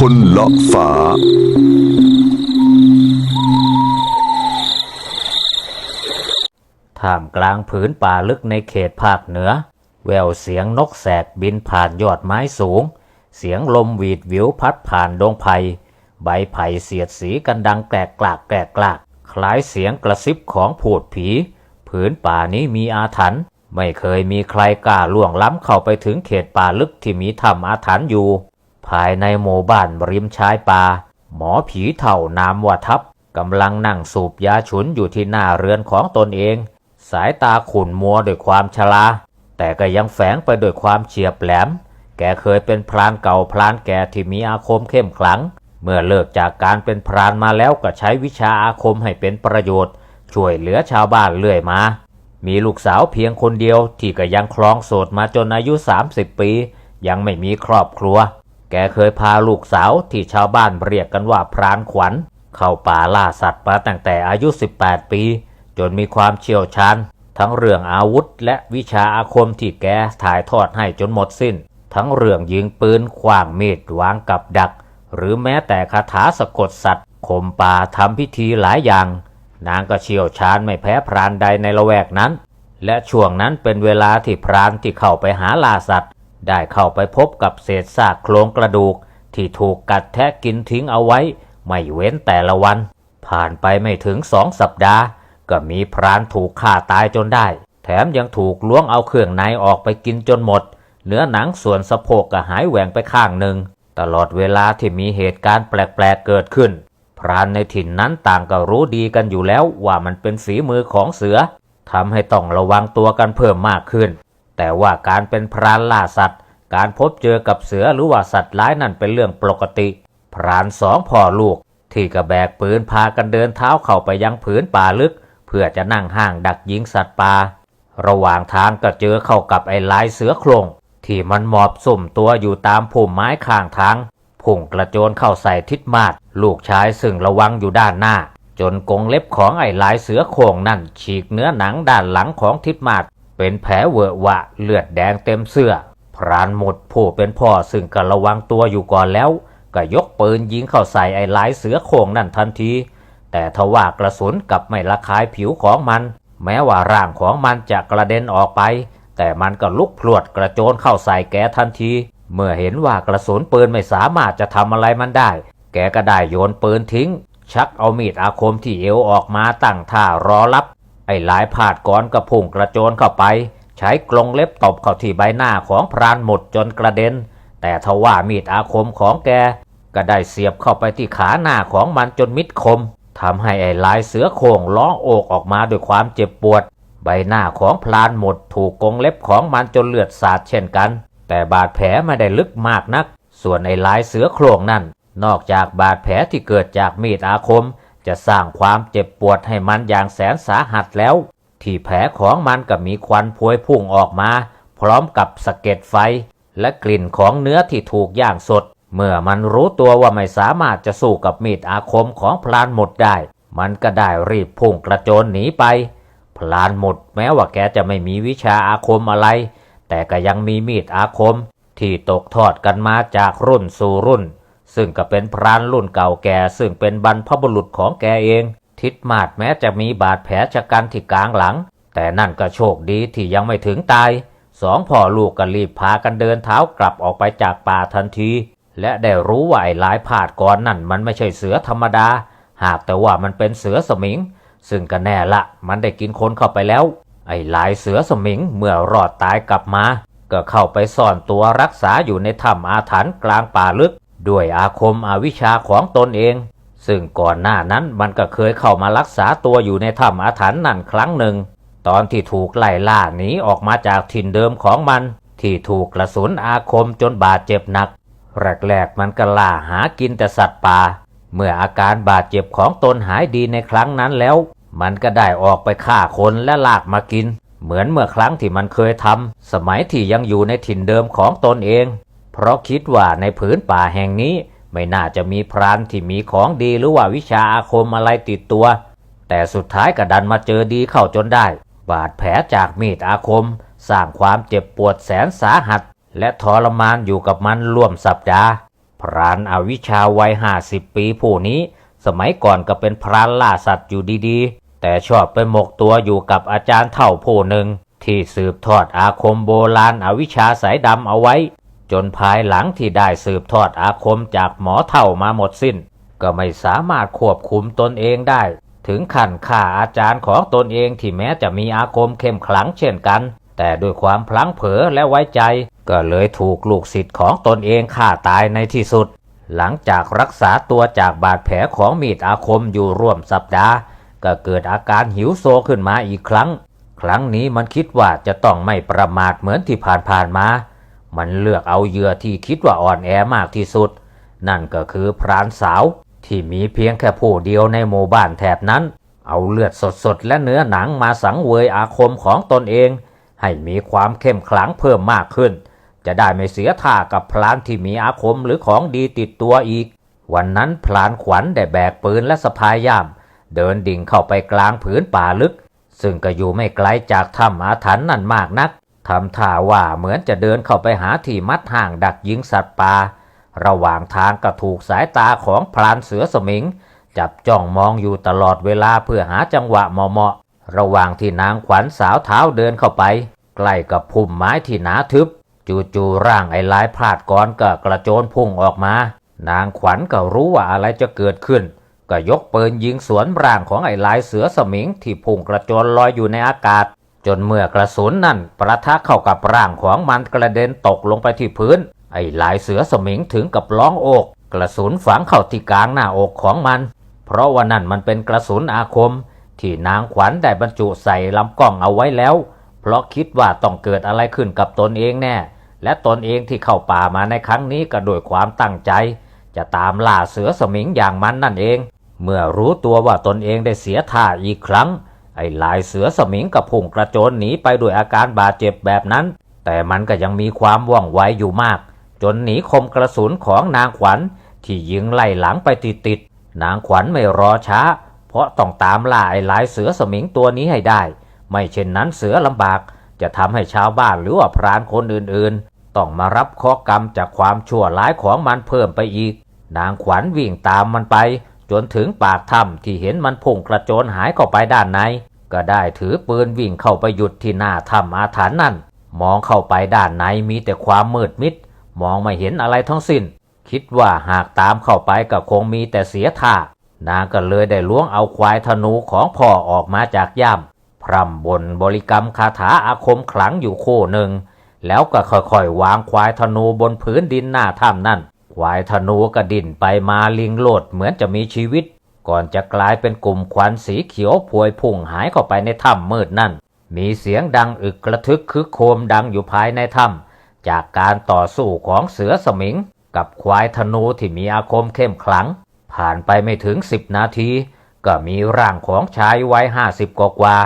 คนละฝา ท่ามกลางผืนป่าลึกในเขตภาคเหนือ แววเสียงนกแสกบินผ่านยอดไม้สูง เสียงลมหวีดวิวพัดผ่านดงไผ่ใบไผ่เสียดสีกันดังแกรกกลากแกรกกลาก คล้ายเสียงกระซิบของผูดผี ผืนป่านี้มีอาถรรพ์ไม่เคยมีใครกล้าล่วงล้ำเข้าไปถึงเขตป่าลึกที่มีถ้ำอาถรรพ์อยู่ ภายในหมู่บ้านริมชายป่าหมอผีเถ่านามว่าทับกำลังนั่งสูบยาฉุนอยู่ที่หน้าเรือนของตนเอง สายตาขุ่นมัวด้วยความชรา แต่ก็ยังแฝงไปด้วยความเฉียบแหลม แกเคยเป็นพรานเก่าพรานแก่ที่มีอาคมเข้มขลัง เมื่อเลิกจากการเป็นพรานมาแล้วก็ใช้วิชาอาคมให้เป็นประโยชน์ ช่วยเหลือชาวบ้านเรื่อยมา มีลูกสาวเพียงคนเดียวที่ก็ยังคลองโสดมาจนอายุ 30 ปี ยังไม่มีครอบครัว แกเคยพาลูกสาวที่ชาวบ้านเรียกกันว่าพรานขวัญ เข้าป่าล่าสัตว์มาตั้งแต่อายุ 18 ปี จนมีความเชี่ยวชาญทั้งเรื่องอาวุธและวิชาอาคมที่แกถ่ายทอดให้จนหมดสิ้น ทั้งเรื่องยิงปืนขว้างมีดวางกับดัก หรือแม้แต่คาถาสะกดสัตว์ข่มป่าทำพิธีหลายอย่าง นางก็เชี่ยวชาญไม่แพ้พรานใดในละแวกนั้น และช่วงนั้นเป็นเวลาที่พรานที่เข้าไปหาล่าสัตว์ ได้เข้าไปพบกับเศษซากโครงกระดูก ที่ถูกกัดแทะกินทิ้งเอาไว้ ไม่เว้นแต่ละวัน ผ่านไปไม่ถึงสองสัปดาห์ ก็มีพรานถูกฆ่าตายจนได้ แถมยังถูกล้วงเอาเครื่องในออกไปกินจนหมด เนื้อหนังส่วนสะโพกก็หายแหว่งไปข้างหนึ่ง ตลอดเวลาที่มีเหตุการณ์แปลกๆเกิดขึ้น พรานในถิ่นนั้นต่างก็รู้ดีกันอยู่แล้วว่ามันเป็นฝีมือของเสือทำให้ต้องระวังตัวกันเพิ่มมากขึ้น แต่ว่าการเป็นพรานล่าสัตว์ การพบเจอกับเสือหรือว่าสัตว์ร้ายนั่นเป็นเรื่องปกติ พรานสองพ่อลูก ที่กระแบกปืนพากันเดินเท้าเข้าไปยังผืนป่าลึก เพื่อจะนั่งห้างดักยิงสัตว์ป่าระหว่างทางก็เจอเข้ากับไอ้ลายเสือโครง ที่มันหมอบสุ่มตัวอยู่ตามพุ่มไม้ข้างทางพุ่งกระโจนเข้าใส่ทิศมาศลูกชายซึ่งระวังอยู่ด้านหน้า จนกงเล็บของไอ้ลายเสือโครงนั่นฉีกเนื้อหนังด้านหลังของทิศมาศ เป็นแผลเวอะวะเลือดแดงเต็มเสื้อ พรานหมดผู้เป็นพ่อซึ่งก็ระวังตัวอยู่ก่อนแล้ว ก็ยกปืนยิงเข้าใส่ไอ้หลายเสือโครงนั่นทันที แต่ทว่ากระสุนกับไม่ละคายผิวของมัน แม้ว่าร่างของมันจะกระเด็นออกไป แต่มันก็ลุกพลวดกระโจนเข้าใส่แกทันที เมื่อเห็นว่ากระสุนปืนไม่สามารถจะทำอะไรมันได้ แกก็ได้โยนปืนทิ้ง ชักเอามีดอาคมที่เอวออกมาตั้งท่ารอรับ ไอ้หลายผาดก้อนก็พุ่งกระโจนเข้าไป ใช้กรงเล็บตบเข้าที่ใบหน้าของพรานหมดจนกระเด็น แต่ทว่ามีดอาคมของแก ก็ได้เสียบเข้าไปที่ขาหน้าของมันจนมิดคมทำให้ไอ้ลายเสือโคร่งร้องโอกออกมาด้วยความเจ็บปวด ใบหน้าของพลานหมดถูกกรงเล็บของมันจนเลือดสาดเช่นกัน แต่บาดแผลไม่ได้ลึกมากนัก ส่วนไอ้ลายเสือโคร่งนั่น นอกจากบาดแผลที่เกิดจากมีดอาคม จะสร้างความเจ็บปวดให้มันอย่างแสนสาหัสแล้ว ที่แผลของมันก็มีควันพวยพุ่งออกมา พร้อมกับสะเก็ดไฟ และกลิ่นของเนื้อที่ถูกย่างสด เมื่อมันรู้ตัวว่าไม่สามารถจะสู้กับมีดอาคมของพลานหมดได้ มันก็ได้รีบพุ่งกระโจนหนีไป พลานหมดแม้ว่าแกจะไม่มีวิชาอาคมอะไร แต่ก็ยังมีมีดอาคม ที่ตกทอดกันมาจากรุ่นสู่รุ่น ซึ่งก็เป็นพรานรุ่นเก่าแก่ ซึ่งเป็นบรรพบุรุษของแกเอง ทิดมาดแม้จะมีบาดแผลชะกันที่กลางหลัง แต่นั่นก็โชคดีที่ยังไม่ถึงตายสองพ่อลูกก็รีบพากันเดินเท้ากลับออกไปจากป่าทันที และได้รู้ว่าไอ้หลายผาดก่อนนั่นมันไม่ใช่เสือธรรมดา หากแต่ว่ามันเป็นเสือสมิง ซึ่งก็แน่ละ มันได้กินคนเข้าไปแล้ว ไอ้หลายเสือสมิงเมื่อรอดตายกลับมา ก็เข้าไปซ่อนตัวรักษาอยู่ในถ้ำอาถรรพ์กลางป่าลึก ด้วยอาคมอาวิชชาของตนเอง ซึ่งก่อนหน้านั้นมันก็เคยเข้ามารักษาตัวอยู่ในถ้ำอาถรรพ์นั่นครั้งหนึ่ง ตอนที่ถูกไล่ล่าหนีออกมาจากถิ่นเดิมของมัน ที่ถูกกระสุนอาคมจนบาดเจ็บหนักแรกๆมันก็ล่าหากินแต่สัตว์ป่า เมื่ออาการบาดเจ็บของตนหายดีในครั้งนั้นแล้ว มันก็ได้ออกไปฆ่าคนและลากมากิน เหมือนเมื่อครั้งที่มันเคยทำสมัยที่ยังอยู่ในถิ่นเดิมของตนเอง เพราะคิดว่าในผืนป่าแห่งนี้ไม่น่าจะมีพรานที่มีของดีหรือว่าวิชาอาคมอะไรติดตัว แต่สุดท้ายก็ดันมาเจอดีเข้าจนได้ บาดแผลจากมีดอาคม สร้างความเจ็บปวดแสนสาหัส และทรมานอยู่กับมันร่วมสัปดาห์ พรานอาวิชาวัยห้าสิบปีผู้นี้ สมัยก่อนก็เป็นพรานล่าสัตว์อยู่ดีๆ แต่ชอบไปหมกตัวอยู่กับอาจารย์เท่าผู้หนึ่งที่สืบทอดอาคมโบราณอวิชาสายดำเอาไว้ จนภายหลังที่ได้สืบทอดอาคมจากหมอเท่ามาหมดสิ้น ก็ไม่สามารถควบคุมตนเองได้ ถึงขั้นฆ่าอาจารย์ของตนเองที่แม้จะมีอาคมเข้มขลังเช่นกัน แต่ด้วยความพลั้งเผลอและไว้ใจ ก็เลยถูกลูกศิษย์ของตนเองฆ่าตายในที่สุด หลังจากรักษาตัวจากบาดแผลของมีดอาคมอยู่ร่วมสัปดาห์ ก็เกิดอาการหิวโซขึ้นมาอีกครั้ง ครั้งนี้มันคิดว่าจะต้องไม่ประมาทเหมือนที่ผ่านๆมา มันเลือกเอาเหยื่อที่คิดว่าอ่อนแอมากที่สุด นั่นก็คือพรานสาวที่มีเพียงแค่ผู้เดียวในหมู่บ้านแถบนั้น เอาเลือดสดๆ และเนื้อหนังมาสังเวยอาคมของตนเอง ให้มีความเข้มขลังเพิ่มมากขึ้น จะได้ไม่เสียท่ากับพลานที่มีอาคมหรือของดีติดตัวอีก วันนั้นพลานขวัญได้แบกปืนและสะพายย่าม เดินดิ่งเข้าไปกลางผืนป่าลึก ซึ่งก็อยู่ไม่ไกลจากถ้ำอาถรรพ์นั่นมากนัก ทำท่าว่าเหมือนจะเดินเข้าไปหาที่มัดห่างดักยิงสัตว์ป่าระหว่างทางก็ถูกสายตาของพลานเสือสมิง จับจ้องมองอยู่ตลอดเวลาเพื่อหาจังหวะเหมาะๆระหว่างที่นางขวัญสาวเท้าเดินเข้าไป ใกล้กับพุ่มไม้ที่หนาทึบ จู่ๆร่างไอ้ลายพลาดก้อนก็กระโจนพุ่งออกมา นางขวัญก็รู้ว่าอะไรจะเกิดขึ้น ก็ยกปืนยิงสวนร่างของไอ้ลายเสือสมิงที่พุ่งกระโจนลอยอยู่ในอากาศ จนเมื่อกระสุนนั่นประทะเข้ากับร่างของมันกระเด็นตกลงไปที่พื้น ไอ้ลายเสือสมิงถึงกับร้องโอก กระสุนฝังเข้าที่กลางหน้าอกของมัน เพราะว่านั่นมันเป็นกระสุนอาคม ที่นางขวัญได้บรรจุใส่ลำกล้องเอาไว้แล้ว เพราะคิดว่าต้องเกิดอะไรขึ้นกับตนเองแน่ และตนเองที่เข้าป่ามาในครั้งนี้ก็ด้วยความตั้งใจ จะตามล่าเสือสมิงอย่างมันนั่นเอง เมื่อรู้ตัวว่าตนเองได้เสียท่าอีกครั้ง ไอ้ลายเสือสมิงกับพุ่งกระโจนหนีไปด้วยอาการบาดเจ็บแบบนั้น แต่มันก็ยังมีความว่องไวอยู่มาก จนหนีคมกระสุนของนางขวัญ ที่ยิงไล่หลังไปติดๆนางขวัญไม่รอช้า เพราะต้องตามล่าไอ้ลายเสือสมิงตัวนี้ให้ได้ ไม่เช่นนั้นเสือลำบาก จะทำให้ชาวบ้านหรือว่าพรานคนอื่นๆ ต้องมารับข้อกรรมจากความชั่วร้ายของมันเพิ่มไปอีก นางขวัญวิ่งตามมันไป จนถึงปากถ้ำที่เห็นมันพุ่งกระโจนหายเข้าไปด้านใน ก็ได้ถือปืนวิ่งเข้าไปหยุดที่หน้าถ้ำอาถรรพ์นั่น มองเข้าไปด้านในมีแต่ความมืดมิด มองไม่เห็นอะไรทั้งสิ้น คิดว่าหากตามเข้าไปก็คงมีแต่เสียท่านางก็เลยได้ล้วงเอาควายธนูของพ่อออกมาจากย่ามพร่ำบนบริกรรมคาถาอาคมขลังอยู่คู่หนึ่ง แล้วก็ค่อยๆวางควายธนูบนพื้นดินหน้าถ้ำนั่น ควายธนูก็ดิ่นไปมาลิงโลดเหมือนจะมีชีวิต ก่อนจะกลายเป็นกลุ่มควันสีเขียวพวยพุ่งหายเข้าไปในถ้ำมืดนั่น มีเสียงดังอึกกระทึกคึกโครมดังอยู่ภายในถ้ำจากการต่อสู้ของเสือสมิง กับควายธนูที่มีอาคมเข้มขลัง ผ่านไปไม่ถึงสิบนาที ก็มีร่างของชายวัยห้าสิบกว่า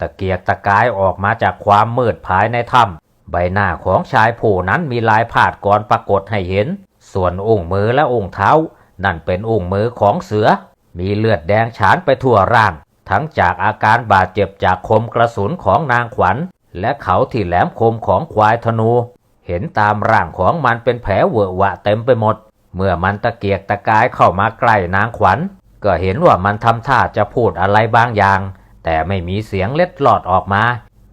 ตะเกียกตะกายออกมาจากความมืดภายในถ้ำใบหน้าของชายผู้นั้นมีลายผาดก่อนปรากฏให้เห็น ส่วนองค์มือและองค์เท้า นั่นเป็นองค์มือของเสือ มีเลือดแดงฉานไปทั่วร่าง ทั้งจากอาการบาดเจ็บจากคมกระสุนของนางขวัญ และเขาที่แหลมคมของควายธนู เห็นตามร่างของมันเป็นแผลเวอะหวะเต็มไปหมด เมื่อมันตะเกียกตะกายเข้ามาใกล้นางขวัญ ก็เห็นว่ามันทำท่าจะพูดอะไรบางอย่าง แต่ไม่มีเสียงเล็ดลอดออกมา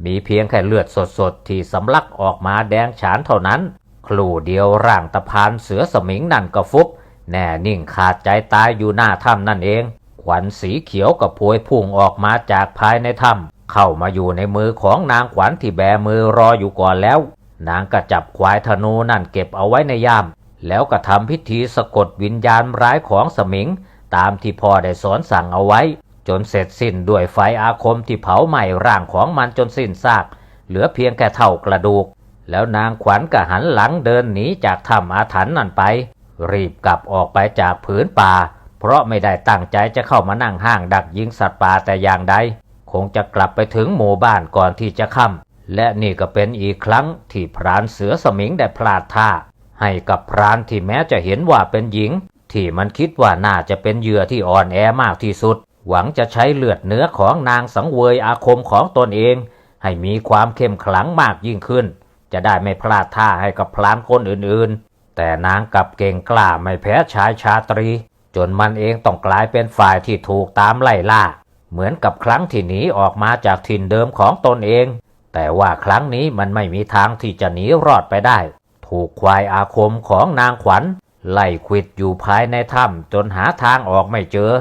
มีเพียงแค่เลือดสดๆที่สำลักออกมาแดงฉานเท่านั้น ครู่เดียวร่างตะพานเสือสมิงนั่นก็ฟุบแน่นิ่งขาดใจตายอยู่หน้าถ้ำนั่นเองขวัญสีเขียวกับพวยพุ่งออกมาจากภายในถ้ำเข้ามาอยู่ในมือของนางขวัญที่แบมือรออยู่ก่อนแล้ว นางก็จับควายธนูนั่นเก็บเอาไว้ในย่าม แล้วก็ทำพิธีสะกดวิญญาณร้ายของสมิง ตามที่พ่อได้สอนสั่งเอาไว้ จนเสร็จสิ้นด้วยไฟอาคมที่เผาไหม้ร่างของมันจนสิ้นซาก เหลือเพียงแค่เท่ากระดูก แล้วนางขวัญก็หันหลังเดินหนีจากถ้ำอาถรรพ์นั่นไป รีบกลับออกไปจากผืนป่า เพราะไม่ได้ตั้งใจจะเข้ามานั่งห้างดักยิงสัตว์ป่าแต่อย่างใดคงจะกลับไปถึงหมู่บ้านก่อนที่จะค่ำและนี่ก็เป็นอีกครั้งที่พรานเสือสมิงได้พลาดท่า ให้กับพรานที่แม้จะเห็นว่าเป็นหญิง ที่มันคิดว่าน่าจะเป็นเหยื่อที่อ่อนแอมากที่สุด หวังจะใช้เลือดเนื้อของนางสังเวยอาคมของตนเอง ให้มีความเข้มขลังมากยิ่งขึ้น จะได้ไม่พลาดท่าให้กับพรานคนอื่นๆ แต่นางกับเก่งกล้าไม่แพ้ชายชาตรี จนมันเองต้องกลายเป็นฝ่ายที่ถูกตามไล่ล่า เหมือนกับครั้งที่หนีออกมาจากถิ่นเดิมของตนเอง แต่ว่าครั้งนี้มันไม่มีทางที่จะหนีรอดไปได้ ถูกควายอาคมของนางขวัญ ไล่ควิดอยู่ภายในถ้ำจนหาทางออกไม่เจอ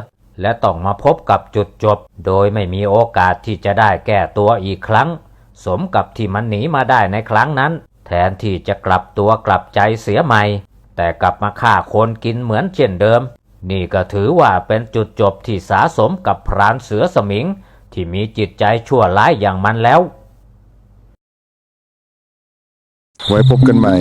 และต้องมาพบกับจุดจบ โดยไม่มีโอกาสที่จะได้แก้ตัวอีกครั้ง สมกับที่มันหนีมาได้ในครั้งนั้น แทนที่จะกลับตัวกลับใจเสียใหม่ แต่กลับมาฆ่าคนกินเหมือนเช่นเดิม นี่ก็ถือว่าเป็นจุดจบที่สาสมกับพรานเสือสมิง ที่มีจิตใจชั่วร้ายอย่างมันแล้ว ไว้พบกันใหม่